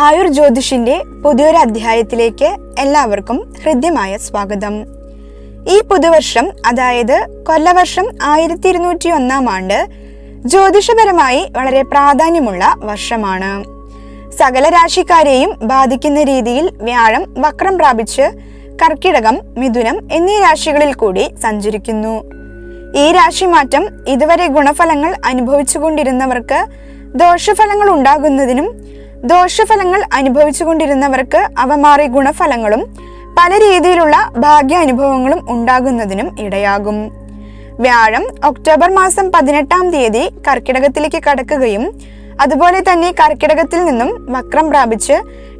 ആയുർ ജ്യോതിഷിന്റെ പുതിയൊരു അധ്യായത്തിലേക്ക് എല്ലാവർക്കും ഹൃദ്യമായ സ്വാഗതം. ഈ പുതുവർഷം അതായത് കൊല്ലവർഷം ആയിരത്തി ഇരുന്നൂറ്റി ഒന്നാം ആണ്ട് ജ്യോതിഷപരമായി വളരെ പ്രാധാന്യമുള്ള വർഷമാണ്. സകല രാശിക്കാരെയും ബാധിക്കുന്ന രീതിയിൽ വ്യാഴം വക്രം പ്രാപിച്ച് കർക്കിടകം മിഥുനം എന്നീ രാശികളിൽ കൂടി സഞ്ചരിക്കുന്നു. ഈ രാശിമാറ്റം ഇതുവരെ ഗുണഫലങ്ങൾ അനുഭവിച്ചുകൊണ്ടിരുന്നവർക്ക് ദോഷഫലങ്ങൾ ഉണ്ടാകുന്നതിനും ദോഷഫലങ്ങൾ അനുഭവിച്ചുകൊണ്ടിരുന്നവർക്ക് അവ മാറി ഗുണഫലങ്ങളും പല രീതിയിലുള്ള ഭാഗ്യാനുഭവങ്ങളും ഉണ്ടാകുന്നതിനും ഇടയാകും. വ്യാഴം ഒക്ടോബർ മാസം പതിനെട്ടാം തീയതി കർക്കിടകത്തിലേക്ക് കടക്കുകയും അതുപോലെ തന്നെ കർക്കിടകത്തിൽ നിന്നും വക്രം പ്രാപിച്ച്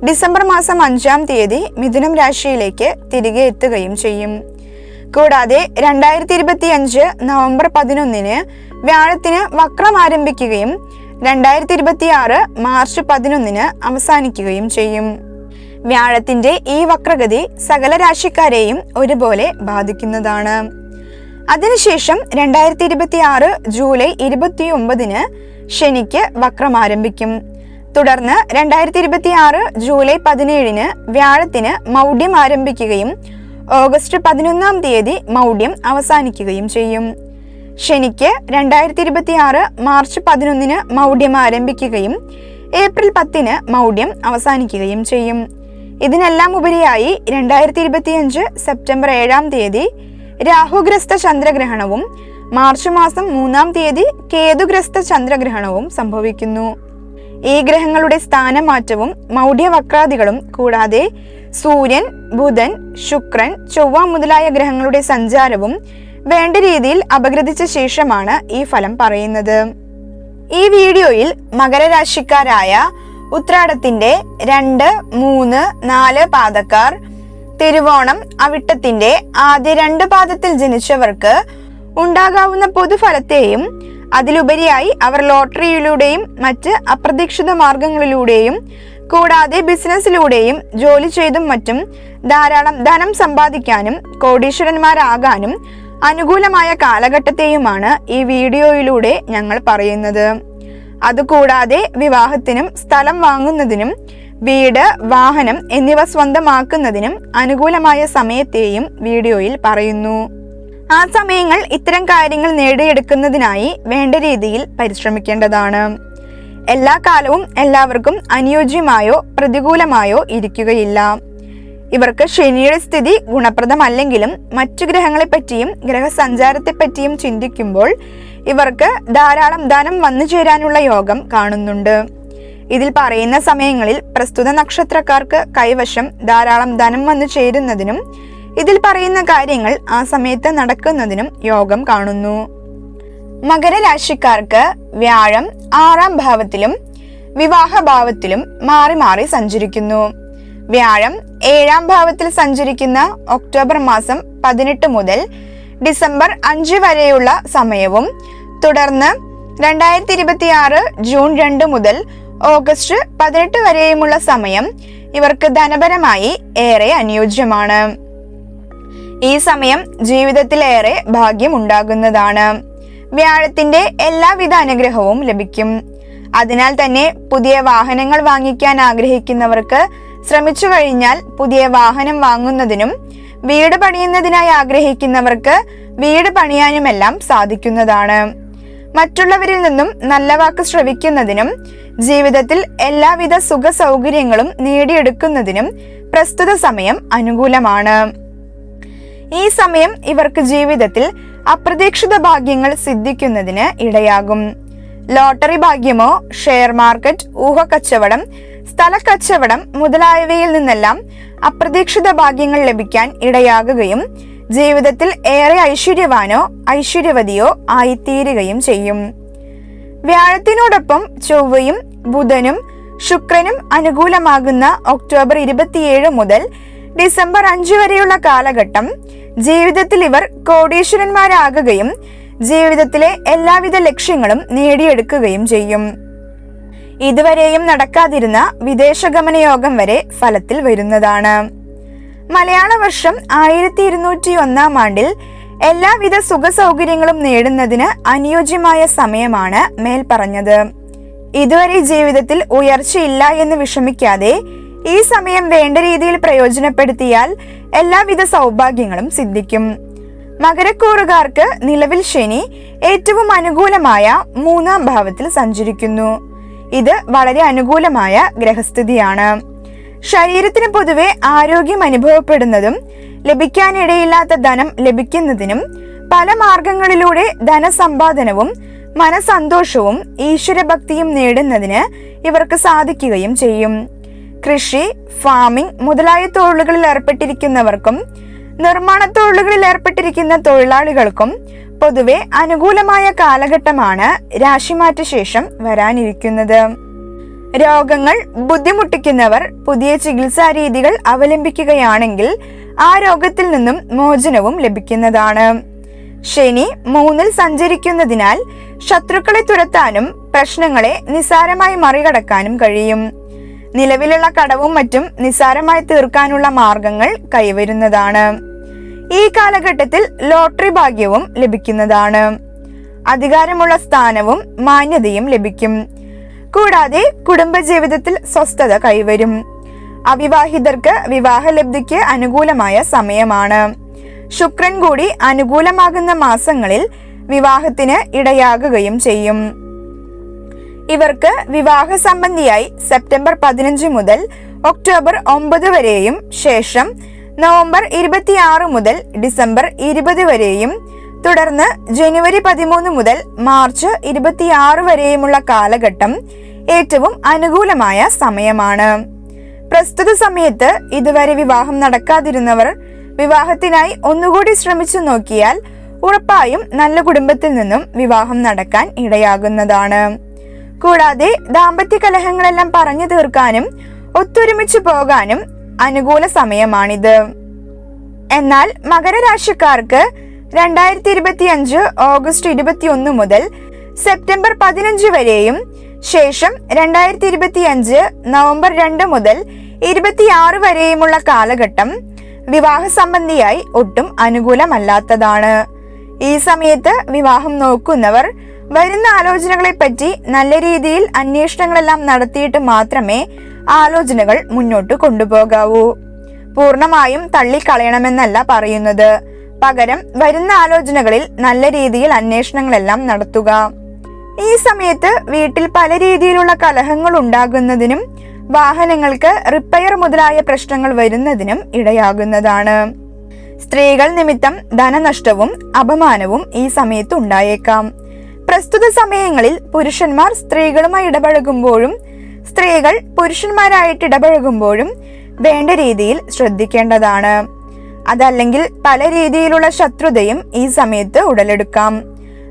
ഡിസംബർ മാസം അഞ്ചാം തീയതി മിഥുനം രാശിയിലേക്ക് തിരികെ എത്തുകയും ചെയ്യും. കൂടാതെ രണ്ടായിരത്തി ഇരുപത്തി അഞ്ച് നവംബർ പതിനൊന്നിന് വ്യാഴത്തിന് വക്രം ആരംഭിക്കുകയും രണ്ടായിരത്തി ഇരുപത്തി ആറ് മാർച്ച് പതിനൊന്നിന് അവസാനിക്കുകയും ചെയ്യും. വ്യാഴത്തിന്റെ ഈ വക്രഗതി സകല രാശിക്കാരെയും ഒരുപോലെ ബാധിക്കുന്നതാണ്. അതിനുശേഷം രണ്ടായിരത്തി ഇരുപത്തി ആറ് ജൂലൈ ഇരുപത്തി ഒമ്പതിന് ശനിക്ക് വക്രം ആരംഭിക്കും. തുടർന്ന് രണ്ടായിരത്തി ഇരുപത്തി ആറ് ജൂലൈ പതിനേഴിന് വ്യാഴത്തിന് മൗഢ്യം ആരംഭിക്കുകയും ഓഗസ്റ്റ് പതിനൊന്നാം തീയതി മൗഢ്യം അവസാനിക്കുകയും ചെയ്യും. ശനിക്ക് രണ്ടായിരത്തി ഇരുപത്തി ആറ് മാർച്ച് പതിനൊന്നിന് മൗഢ്യം ആരംഭിക്കുകയും ഏപ്രിൽ പത്തിന് മൗഢ്യം അവസാനിക്കുകയും ചെയ്യും. ഇതിനെല്ലാം ഉപരിയായി രണ്ടായിരത്തി ഇരുപത്തിയഞ്ച് സെപ്റ്റംബർ ഏഴാം തീയതി രാഹുഗ്രസ്ത ചന്ദ്രഗ്രഹണവും മാർച്ച് മാസം മൂന്നാം തീയതി കേതുഗ്രസ്ത ചന്ദ്രഗ്രഹണവും സംഭവിക്കുന്നു. ഈ ഗ്രഹങ്ങളുടെ സ്ഥാനമാറ്റവും മൗഢ്യവക്രാദികളും കൂടാതെ സൂര്യൻ ബുധൻ ശുക്രൻ ചൊവ്വ മുതലായ ഗ്രഹങ്ങളുടെ സഞ്ചാരവും വേണ്ട രീതിയിൽ അപഗ്രഥിച്ച ശേഷമാണ് ഈ ഫലം പറയുന്നത്. ഈ വീഡിയോയിൽ മകരരാശിക്കാരായ ഉത്രാടത്തിന്റെ രണ്ട് മൂന്ന് നാല് പാദക്കാർ തിരുവോണം അവിട്ടത്തിന്റെ ആദ്യ രണ്ട് പാദത്തിൽ ജനിച്ചവർക്ക് ഉണ്ടാകാവുന്ന പൊതുഫലത്തെയും അതിലുപരിയായി അവർ ലോട്ടറിയിലൂടെയും മറ്റ് അപ്രതീക്ഷിത മാർഗങ്ങളിലൂടെയും കൂടാതെ ബിസിനസ്സിലൂടെയും ജോലി ചെയ്തും മറ്റും ധാരാളം ധനം സമ്പാദിക്കാനും കോടീശ്വരന്മാരാകാനും അനുകൂലമായ കാലഘട്ടത്തെയുമാണ് ഈ വീഡിയോയിലൂടെ ഞങ്ങൾ പറയുന്നത്. അതുകൂടാതെ വിവാഹത്തിനും സ്ഥലം വാങ്ങുന്നതിനും വീട് വാഹനം എന്നിവ സ്വന്തമാക്കുന്നതിനും അനുകൂലമായ സമയത്തെയും വീഡിയോയിൽ പറയുന്നു. ആ സമയങ്ങൾ ഇത്തരം കാര്യങ്ങൾ നേടിയെടുക്കുന്നതിനായി വേണ്ട രീതിയിൽ പരിശ്രമിക്കേണ്ടതാണ്. എല്ലാ കാലവും എല്ലാവർക്കും അനുയോജ്യമായോ പ്രതികൂലമായോ ഇരിക്കുകയില്ല. ഇവർക്ക് ശനിയുടെ സ്ഥിതി ഗുണപ്രദമല്ലെങ്കിലും മറ്റു ഗ്രഹങ്ങളെപ്പറ്റിയും ഗ്രഹസഞ്ചാരത്തെപ്പറ്റിയും ചിന്തിക്കുമ്പോൾ ഇവർക്ക് ധാരാളം ധനം വന്നു ചേരാനുള്ള യോഗം കാണുന്നുണ്ട്. ഇതിൽ പറയുന്ന സമയങ്ങളിൽ പ്രസ്തുത നക്ഷത്രക്കാർക്ക് കൈവശം ധാരാളം ധനം വന്നു ചേരുന്നതിനും ഇതിൽ പറയുന്ന കാര്യങ്ങൾ ആ സമയത്ത് നടക്കുന്നതിനും യോഗം കാണുന്നു. മകരരാശിക്കാർക്ക് വ്യാഴം ആറാം ഭാവത്തിലും വിവാഹ ഭാവത്തിലും മാറി മാറി സഞ്ചരിക്കുന്നു. വ്യാഴം ഏഴാം ഭാവത്തിൽ സഞ്ചരിക്കുന്ന ഒക്ടോബർ മാസം പതിനെട്ട് മുതൽ ഡിസംബർ അഞ്ച് വരെയുള്ള സമയവും തുടർന്ന് രണ്ടായിരത്തി ഇരുപത്തി ആറ് ജൂൺ രണ്ട് മുതൽ ഓഗസ്റ്റ് പതിനെട്ട് വരെയുമുള്ള സമയം ഇവർക്ക് ധനപരമായി ഏറെ അനുയോജ്യമാണ്. ഈ സമയം ജീവിതത്തിലേറെ ഭാഗ്യം ഉണ്ടാകുന്നതാണ് വ്യാഴത്തിന്റെ എല്ലാവിധ അനുഗ്രഹവും ലഭിക്കും. അതിനാൽ തന്നെ പുതിയ വാഹനങ്ങൾ വാങ്ങിക്കാൻ ആഗ്രഹിക്കുന്നവർക്ക് ശ്രമിച്ചു കഴിഞ്ഞാൽ പുതിയ വാഹനം വാങ്ങുന്നതിനും വീട് പണിയുന്നതിനായി ആഗ്രഹിക്കുന്നവർക്ക് വീട് പണിയാനുമെല്ലാം സാധിക്കുന്നതാണ്. മറ്റുള്ളവരിൽ നിന്നും നല്ല വാക്ക് ശ്രവിക്കുന്നതിനും ജീവിതത്തിൽ എല്ലാവിധ സുഖ സൗകര്യങ്ങളും നേടിയെടുക്കുന്നതിനും പ്രസ്തുത സമയം അനുകൂലമാണ്. ഈ സമയം ഇവർക്ക് ജീവിതത്തിൽ അപ്രതീക്ഷിത ഭാഗ്യങ്ങൾ സിദ്ധിക്കുന്നതിന് ഇടയാകും. ലോട്ടറി ഭാഗ്യമോ ഷെയർ മാർക്കറ്റ് ഊഹക്കച്ചവടം സ്ഥലക്കച്ചവടം മുതലായവയിൽ നിന്നെല്ലാം അപ്രതീക്ഷിത ഭാഗ്യങ്ങൾ ലഭിക്കാൻ ഇടയാകുകയും ജീവിതത്തിൽ ഏറെ ഐശ്വര്യവാനോ ഐശ്വര്യവതിയോ ആയിത്തീരുകയും ചെയ്യും. വ്യാഴത്തിനോടൊപ്പം ചൊവ്വയും ബുധനും ശുക്രനും അനുകൂലമാകുന്ന ഒക്ടോബർ ഇരുപത്തിയേഴ് മുതൽ ഡിസംബർ അഞ്ച് വരെയുള്ള കാലഘട്ടം ജീവിതത്തിൽ ഇവർ കോടീശ്വരന്മാരാകുകയും ജീവിതത്തിലെ എല്ലാവിധ ലക്ഷ്യങ്ങളും നേടിയെടുക്കുകയും ചെയ്യും. ഇതുവരെയും നടക്കാതിരുന്ന വിദേശഗമന യോഗം വരെ ഫലത്തിൽ വരുന്നതാണ്. മലയാള വർഷം ആയിരത്തി ഇരുന്നൂറ്റി ഒന്നാം ആണ്ടിൽ എല്ലാവിധ സുഖ സൗകര്യങ്ങളും നേടുന്നതിന് അനുയോജ്യമായ സമയമാണ് മേൽപ്പറഞ്ഞത്. ഇതുവരെ ജീവിതത്തിൽ ഉയർച്ചയില്ല എന്ന് വിഷമിക്കാതെ ഈ സമയം വേണ്ട രീതിയിൽ പ്രയോജനപ്പെടുത്തിയാൽ എല്ലാവിധ സൗഭാഗ്യങ്ങളും സിദ്ധിക്കും. മകരക്കൂറുകാർക്ക് നിലവിൽ ശനി ഏറ്റവും അനുകൂലമായ മൂന്നാം ഭാവത്തിൽ സഞ്ചരിക്കുന്നു. ഇത് വളരെ അനുകൂലമായ ഗ്രഹസ്ഥിതിയാണ്. ശരീരത്തിന് പൊതുവെ ആരോഗ്യം അനുഭവപ്പെടുന്നതും ലഭിക്കാനിടയില്ലാത്ത ധനം ലഭിക്കുന്നതിനും പല മാർഗങ്ങളിലൂടെ ധനസമ്പാദനവും മനസന്തോഷവും ഈശ്വരഭക്തിയും നേടുന്നതിന് ഇവർക്ക് സാധിക്കുകയും ചെയ്യും. കൃഷി ഫാമിംഗ് മുതലായ തൊഴിലുകളിൽ ഏർപ്പെട്ടിരിക്കുന്നവർക്കും നിർമ്മാണ തൊഴിലുകളിൽ ഏർപ്പെട്ടിരിക്കുന്ന തൊഴിലാളികൾക്കും പൊതുവെ അനുകൂലമായ കാലഘട്ടമാണ് രാശിമാറ്റ ശേഷം വരാനിരിക്കുന്നത്. രോഗങ്ങൾ ബുദ്ധിമുട്ടിക്കുന്നവർ പുതിയ ചികിത്സാ രീതികൾ അവലംബിക്കുകയാണെങ്കിൽ ആ രോഗത്തിൽ നിന്നും മോചനവും ലഭിക്കുന്നതാണ്. ശനി മൂന്നിൽ സഞ്ചരിക്കുന്നതിനാൽ ശത്രുക്കളെ തുരത്താനും പ്രശ്നങ്ങളെ നിസാരമായി മറികടക്കാനും കഴിയും. നിലവിലുള്ള കടവും മറ്റും നിസാരമായി തീർക്കാനുള്ള മാർഗങ്ങൾ കൈവരുന്നതാണ്. ഈ കാലഘട്ടത്തിൽ ലോട്ടറി ഭാഗ്യവും ലഭിക്കുന്നതാണ്. അധികാരമുള്ള സ്ഥാനവും മാന്യതയും ലഭിക്കും. കൂടാതെ കുടുംബജീവിതത്തിൽ സ്വസ്ഥത കൈവരും. അവിവാഹിതർക്ക് വിവാഹലബ്ധിക്ക് അനുകൂലമായ സമയമാണ്. ശുക്രൻ കൂടി അനുകൂലമാകുന്ന മാസങ്ങളിൽ വിവാഹത്തിന് ഇടയാകുകയും ചെയ്യും. ഇവർക്ക് വിവാഹ സംബന്ധിയായി സെപ്റ്റംബർ പതിനഞ്ച് മുതൽ ഒക്ടോബർ ഒമ്പത് വരെയും ശേഷം നവംബർ ഇരുപത്തിയാറ് മുതൽ ഡിസംബർ ഇരുപത് വരെയും തുടർന്ന് ജനുവരി പതിമൂന്ന് മുതൽ മാർച്ച് ഇരുപത്തിയാറ് വരെയുമുള്ള കാലഘട്ടം ഏറ്റവും അനുകൂലമായ സമയമാണ്. പ്രസ്തുത സമയത്ത് ഇതുവരെ വിവാഹം നടക്കാതിരുന്നവർ വിവാഹത്തിനായി ഒന്നുകൂടി ശ്രമിച്ചു നോക്കിയാൽ ഉറപ്പായും നല്ല കുടുംബത്തിൽ നിന്നും വിവാഹം നടക്കാൻ ഇടയാകുന്നതാണ്. കൂടാതെ ദാമ്പത്യ കലഹങ്ങളെല്ലാം പറഞ്ഞു തീർക്കാനും ഒത്തൊരുമിച്ച് പോകാനും അനുകൂല സമയമാണിത്. എന്നാൽ മകരരാശിക്കാർക്ക് രണ്ടായിരത്തി ഇരുപത്തി അഞ്ച് ഓഗസ്റ്റ് ഇരുപത്തി ഒന്ന് മുതൽ സെപ്റ്റംബർ പതിനഞ്ച് വരെയും ശേഷം രണ്ടായിരത്തി ഇരുപത്തി അഞ്ച് നവംബർ രണ്ട് മുതൽ ഇരുപത്തിയാറ് വരെയുമുള്ള കാലഘട്ടം വിവാഹ സംബന്ധിയായി ഒട്ടും അനുകൂലമല്ലാത്തതാണ്. ഈ സമയത്ത് വിവാഹം നോക്കുന്നവർ വരുന്ന ആലോചനകളെ പറ്റി നല്ല രീതിയിൽ അന്വേഷണങ്ങളെല്ലാം നടത്തിയിട്ട് മാത്രമേ ആലോചനകൾ മുന്നോട്ട് കൊണ്ടുപോകാവൂ. പൂർണമായും തള്ളിക്കളയണമെന്നല്ല പറയുന്നത്. പകരം വരുന്ന ആലോചനകളിൽ നല്ല രീതിയിൽ അന്വേഷണങ്ങളെല്ലാം നടത്തുക. ഈ സമയത്ത് വീട്ടിൽ പല രീതിയിലുള്ള കലഹങ്ങൾ ഉണ്ടാകുന്നതിനും വാഹനങ്ങൾക്ക് റിപ്പയർ മുതലായ പ്രശ്നങ്ങൾ വരുന്നതിനും ഇടയാകുന്നതാണ്. സ്ത്രീകൾ നിമിത്തം ധനനഷ്ടവും അപമാനവും ഈ സമയത്ത് ഉണ്ടായേക്കാം. പ്രസ്തുത സമയങ്ങളിൽ പുരുഷന്മാർ സ്ത്രീകളുമായി ഇടപഴകുമ്പോഴും സ്ത്രീകൾ പുരുഷന്മാരായിട്ട് ഇടപഴകുമ്പോഴും വേണ്ട രീതിയിൽ ശ്രദ്ധിക്കേണ്ടതാണ്. അതല്ലെങ്കിൽ പല രീതിയിലുള്ള ശത്രുതയും ഈ സമയത്ത് ഉടലെടുക്കാം.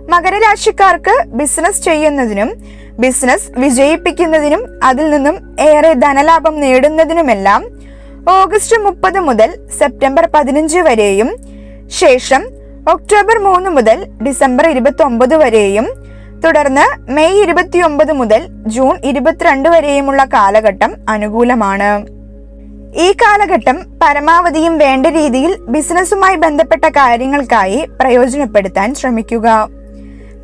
മകരരാശിക്കാർക്ക് ബിസിനസ് ചെയ്യുന്നതിനും ബിസിനസ് വിജയിപ്പിക്കുന്നതിനും അതിൽ നിന്നും ഏറെ ധനലാഭം നേടുന്നതിനുമെല്ലാം ഓഗസ്റ്റ് മുപ്പത് മുതൽ സെപ്റ്റംബർ പതിനഞ്ച് വരെയും ശേഷം ഒക്ടോബർ മൂന്ന് മുതൽ ഡിസംബർ ഇരുപത്തി ഒമ്പത് വരെയും തുടർന്ന് മെയ് ഇരുപത്തിയൊമ്പത് മുതൽ ജൂൺ ഇരുപത്തിരണ്ട് വരെയുമുള്ള കാലഘട്ടം അനുകൂലമാണ്. ഈ കാലഘട്ടം പരമാവധിയും വേണ്ട രീതിയിൽ ബിസിനസ്സുമായി ബന്ധപ്പെട്ട കാര്യങ്ങൾക്കായി പ്രയോജനപ്പെടുത്താൻ ശ്രമിക്കുക.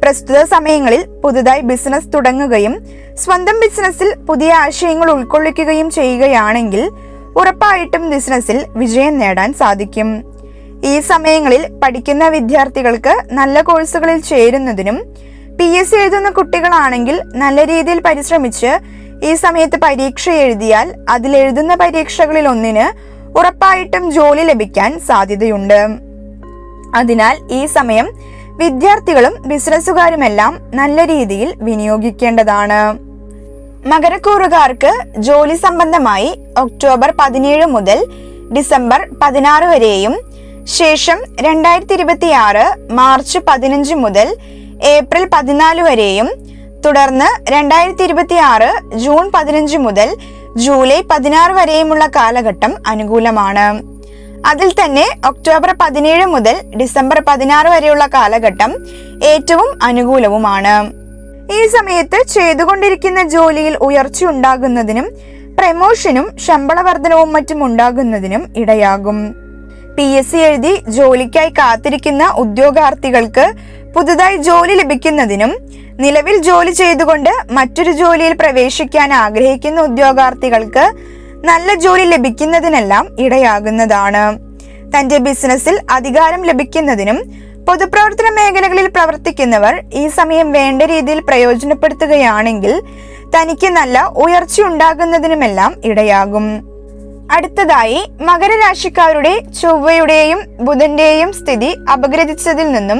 പ്രസ്തുത സമയങ്ങളിൽ പുതുതായി ബിസിനസ് തുടങ്ങുകയും സ്വന്തം ബിസിനസ്സിൽ പുതിയ ആശയങ്ങൾ ഉൾക്കൊള്ളിക്കുകയും ചെയ്യുകയാണെങ്കിൽ ഉറപ്പായിട്ടും ബിസിനസ്സിൽ വിജയം നേടാൻ സാധിക്കും. ഈ സമയങ്ങളിൽ പഠിക്കുന്ന വിദ്യാർത്ഥികൾക്ക് നല്ല കോഴ്സുകളിൽ ചേരുന്നതിനും പി എസ് സി എഴുതുന്ന കുട്ടികളാണെങ്കിൽ നല്ല രീതിയിൽ പരിശ്രമിച്ച് ഈ സമയത്ത് പരീക്ഷ എഴുതിയാൽ അതിൽ എഴുതുന്ന പരീക്ഷകളിൽ ഒന്നിന് ഉറപ്പായിട്ടും ജോലി ലഭിക്കാൻ സാധ്യതയുണ്ട്. അതിനാൽ ഈ സമയം വിദ്യാർത്ഥികളും ബിസിനസ്സുകാരുമെല്ലാം നല്ല രീതിയിൽ വിനിയോഗിക്കേണ്ടതാണ്. മകരക്കൂറുകാർക്ക് ജോലി സംബന്ധമായി ഒക്ടോബർ പതിനേഴ് മുതൽ ഡിസംബർ പതിനാറ് വരെയും ശേഷം രണ്ടായിരത്തി ഇരുപത്തി ആറ് മാർച്ച് പതിനഞ്ച് മുതൽ ഏപ്രിൽ പതിനാല് വരെയും തുടർന്ന് രണ്ടായിരത്തി ഇരുപത്തി ആറ് ജൂൺ പതിനഞ്ച് മുതൽ ജൂലൈ പതിനാറ് വരെയുമുള്ള കാലഘട്ടം അനുകൂലമാണ്. അതിൽ തന്നെ ഒക്ടോബർ പതിനേഴ് മുതൽ ഡിസംബർ പതിനാറ് വരെയുള്ള കാലഘട്ടം ഏറ്റവും അനുകൂലവുമാണ്. ഈ സമയത്ത് ചെയ്തുകൊണ്ടിരിക്കുന്ന ജോലിയിൽ ഉയർച്ച ഉണ്ടാകുന്നതിനും പ്രമോഷനും ശമ്പള വർധനവും മറ്റും ഉണ്ടാകുന്നതിനും ഇടയാകും. പി എസ് സി എഴുതി ജോലിക്കായി കാത്തിരിക്കുന്ന ഉദ്യോഗാർത്ഥികൾക്ക് പുതുതായി ജോലി ലഭിക്കുന്നതിനും നിലവിൽ ജോലി ചെയ്തുകൊണ്ട് മറ്റൊരു ജോലിയിൽ പ്രവേശിക്കാൻ ആഗ്രഹിക്കുന്ന ഉദ്യോഗാർത്ഥികൾക്ക് നല്ല ജോലി ലഭിക്കുന്നതിനെല്ലാം ഇടയാകുന്നതാണ്. തന്റെ ബിസിനസ്സിൽ അധികാരം ലഭിക്കുന്നതിനും പൊതുപ്രവർത്തന മേഖലകളിൽ പ്രവർത്തിക്കുന്നവർ ഈ സമയം വേണ്ട രീതിയിൽ പ്രയോജനപ്പെടുത്തുകയാണെങ്കിൽ തനിക്ക് നല്ല ഉയർച്ച ഉണ്ടാകുന്നതിനുമെല്ലാം ഇടയാകും. അടുത്തതായി മകരരാശിക്കാരുടെ ചൊവ്വയുടെയും ബുധന്റെയും സ്ഥിതി അപഗ്രഥിച്ചതിൽ നിന്നും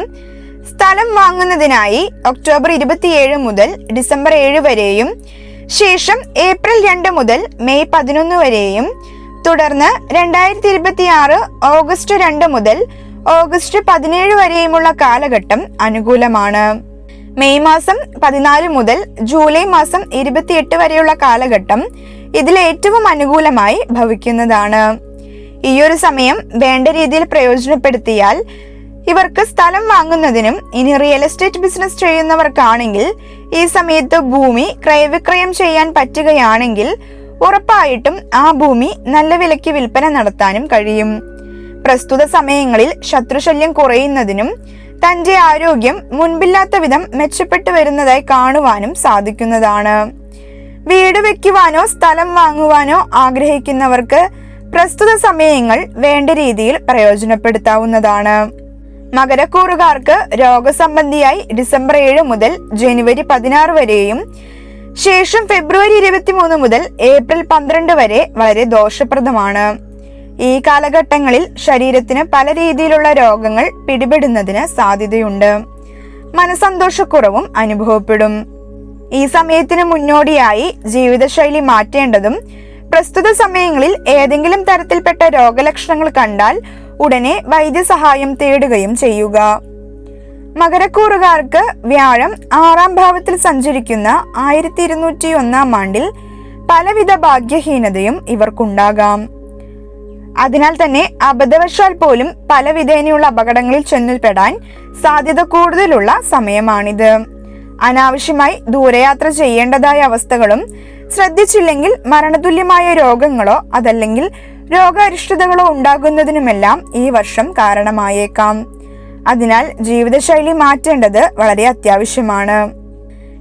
സ്ഥലം വാങ്ങുന്നതിനായി ഒക്ടോബർ ഇരുപത്തിയേഴ് മുതൽ ഡിസംബർ ഏഴ് വരെയും ശേഷം ഏപ്രിൽ രണ്ട് മുതൽ മെയ് പതിനൊന്ന് വരെയും തുടർന്ന് രണ്ടായിരത്തി ഇരുപത്തി ആറ് ഓഗസ്റ്റ് രണ്ട് മുതൽ ഓഗസ്റ്റ് പതിനേഴ് വരെയുമുള്ള കാലഘട്ടം അനുകൂലമാണ്. മെയ് മാസം പതിനാല് മുതൽ ജൂലൈ മാസം ഇരുപത്തിയെട്ട് വരെയുള്ള കാലഘട്ടം ഇതിൽ ഏറ്റവും അനുകൂലമായി ഭവിക്കുന്നതാണ്. ഈ ഒരു സമയം വേണ്ട രീതിയിൽ പ്രയോജനപ്പെടുത്തിയാൽ ഇവർക്ക് സ്ഥലം വാങ്ങുന്നതിനും ഇനി റിയൽ എസ്റ്റേറ്റ് ബിസിനസ് ചെയ്യുന്നവർക്കാണെങ്കിൽ ഈ സമയത്ത് ഭൂമി ക്രയവിക്രയം ചെയ്യാൻ പറ്റുകയാണെങ്കിൽ ഉറപ്പായിട്ടും ആ ഭൂമി നല്ല വിലയ്ക്ക് വിൽപ്പന നടത്താനും കഴിയും. പ്രസ്തുത സമയങ്ങളിൽ ശത്രുശല്യം കുറയുന്നതിനും തന്റെ ആരോഗ്യം മുൻപില്ലാത്ത വിധം മെച്ചപ്പെട്ടു വരുന്നതായി കാണുവാനും സാധിക്കുന്നതാണ്. വീട് വെക്കുവാനോ സ്ഥലം വാങ്ങുവാനോ ആഗ്രഹിക്കുന്നവർക്ക് പ്രസ്തുത സമയങ്ങൾ വേണ്ട രീതിയിൽ പ്രയോജനപ്പെടുത്താവുന്നതാണ്. മകരക്കൂറുകാർക്ക് രോഗസംബന്ധിയായി ഡിസംബർ ഏഴ് മുതൽ ജനുവരി പതിനാറ് വരെയും ശേഷം ഫെബ്രുവരി ഇരുപത്തിമൂന്ന് മുതൽ ഏപ്രിൽ പന്ത്രണ്ട് വരെ വളരെ ദോഷപ്രദമാണ്. ഈ കാലഘട്ടങ്ങളിൽ ശരീരത്തിന് പല രീതിയിലുള്ള രോഗങ്ങൾ പിടിപെടുന്നതിന് സാധ്യതയുണ്ട്. മനസന്തോഷക്കുറവും അനുഭവപ്പെടും. ഈ സമയത്തിന് മുന്നോടിയായി ജീവിതശൈലി മാറ്റേണ്ടതും പ്രസ്തുത സമയങ്ങളിൽ ഏതെങ്കിലും തരത്തിൽപ്പെട്ട രോഗലക്ഷണങ്ങൾ കണ്ടാൽ ഉടനെ വൈദ്യസഹായം തേടുകയും ചെയ്യുക. മകരക്കൂറുകാർക്ക് വ്യാഴം ആറാം ഭാവത്തിൽ സഞ്ചരിക്കുന്ന ആയിരത്തി ഇരുന്നൂറ്റി ഒന്നാം ആണ്ടിൽ പലവിധ ഭാഗ്യഹീനതയും ഇവർക്കുണ്ടാകാം. അതിനാൽ തന്നെ അബദ്ധവശാൽ പോലും പല വിധേനയുള്ള അപകടങ്ങളിൽ ചെന്നുപെടാൻ സാധ്യത കൂടുതലുള്ള സമയമാണിത്. അനാവശ്യമായി ദൂരയാത്ര ചെയ്യേണ്ടതായ അവസ്ഥകളും ശ്രദ്ധിച്ചില്ലെങ്കിൽ മരണതുല്യമായ രോഗങ്ങളോ അതല്ലെങ്കിൽ രോഗാരിഷ്ടതകളോ ഉണ്ടാകുന്നതിനുമെല്ലാം ഈ വർഷം കാരണമായേക്കാം. അതിനാൽ ജീവിതശൈലി മാറ്റേണ്ടത് വളരെ അത്യാവശ്യമാണ്.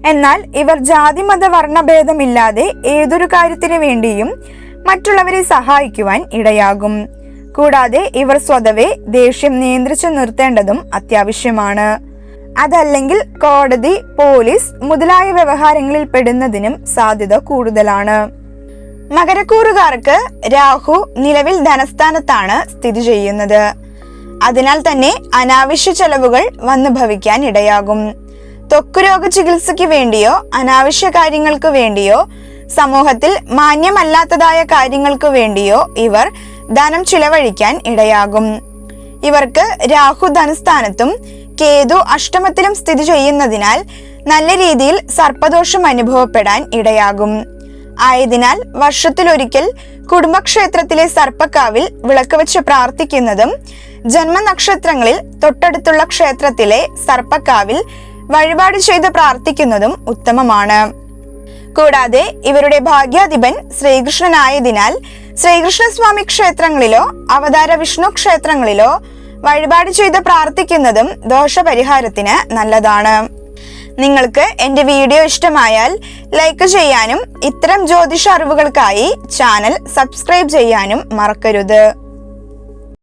എന്നാൽ ഇവർ ജാതി മത വർണഭേദമില്ലാതെ ഏതൊരു കാര്യത്തിനു വേണ്ടിയും മറ്റുള്ളവരെ സഹായിക്കുവാൻ ഇടയാകും. കൂടാതെ ഇവർ സ്വതവേ ദേഷ്യം നിയന്ത്രിച്ചു നിർത്തേണ്ടതും അത്യാവശ്യമാണ്. അതല്ലെങ്കിൽ കോടതി പോലീസ് മുതലായ വ്യവഹാരങ്ങളിൽ പെടുന്നതിനും സാധ്യത കൂടുതലാണ്. മകരക്കൂറുകാർക്ക് രാഹു നിലവിൽ ധനസ്ഥാനത്താണ് സ്ഥിതി ചെയ്യുന്നത്. അതിനാൽ തന്നെ അനാവശ്യ ചെലവുകൾ വന്നു ഭവിക്കാൻ ഇടയാകും. ത്വക്ക് രോഗ ചികിത്സയ്ക്ക് വേണ്ടിയോ അനാവശ്യ കാര്യങ്ങൾക്ക് വേണ്ടിയോ സമൂഹത്തിൽ മാന്യമല്ലാത്തതായ കാര്യങ്ങൾക്ക് വേണ്ടിയോ ഇവർ ധനം ചിലവഴിക്കാൻ ഇടയാകും. ഇവർക്ക് രാഹു ധനസ്ഥാനത്തും കേതു അഷ്ടമത്തിലും സ്ഥിതി ചെയ്യുന്നതിനാൽ നല്ല രീതിയിൽ സർപ്പദോഷം അനുഭവപ്പെടാൻ ഇടയാകും. ആയതിനാൽ വർഷത്തിലൊരിക്കൽ കുടുംബക്ഷേത്രത്തിലെ സർപ്പക്കാവിൽ വിളക്ക് വെച്ച് പ്രാർത്ഥിക്കുന്നതും ജന്മനക്ഷത്രങ്ങളിൽ തൊട്ടടുത്തുള്ള ക്ഷേത്രത്തിലെ സർപ്പക്കാവിൽ വഴിപാട് ചെയ്ത് പ്രാർത്ഥിക്കുന്നതും ഉത്തമമാണ്. കൂടാതെ ഇവരുടെ ഭാഗ്യാധിപൻ ശ്രീകൃഷ്ണനായതിനാൽ ശ്രീകൃഷ്ണസ്വാമി ക്ഷേത്രങ്ങളിലോ അവതാര വിഷ്ണു ക്ഷേത്രങ്ങളിലോ വഴിപാട് ചെയ്ത് പ്രാർത്ഥിക്കുന്നതും ദോഷപരിഹാരത്തിന് നല്ലതാണ്. നിങ്ങൾക്ക് എന്റെ വീഡിയോ ഇഷ്ടമായാൽ ലൈക്ക് ചെയ്യാനും ഇത്തരം ജ്യോതിഷ അറിവുകൾക്കായി ചാനൽ സബ്സ്ക്രൈബ് ചെയ്യാനും മറക്കരുത്.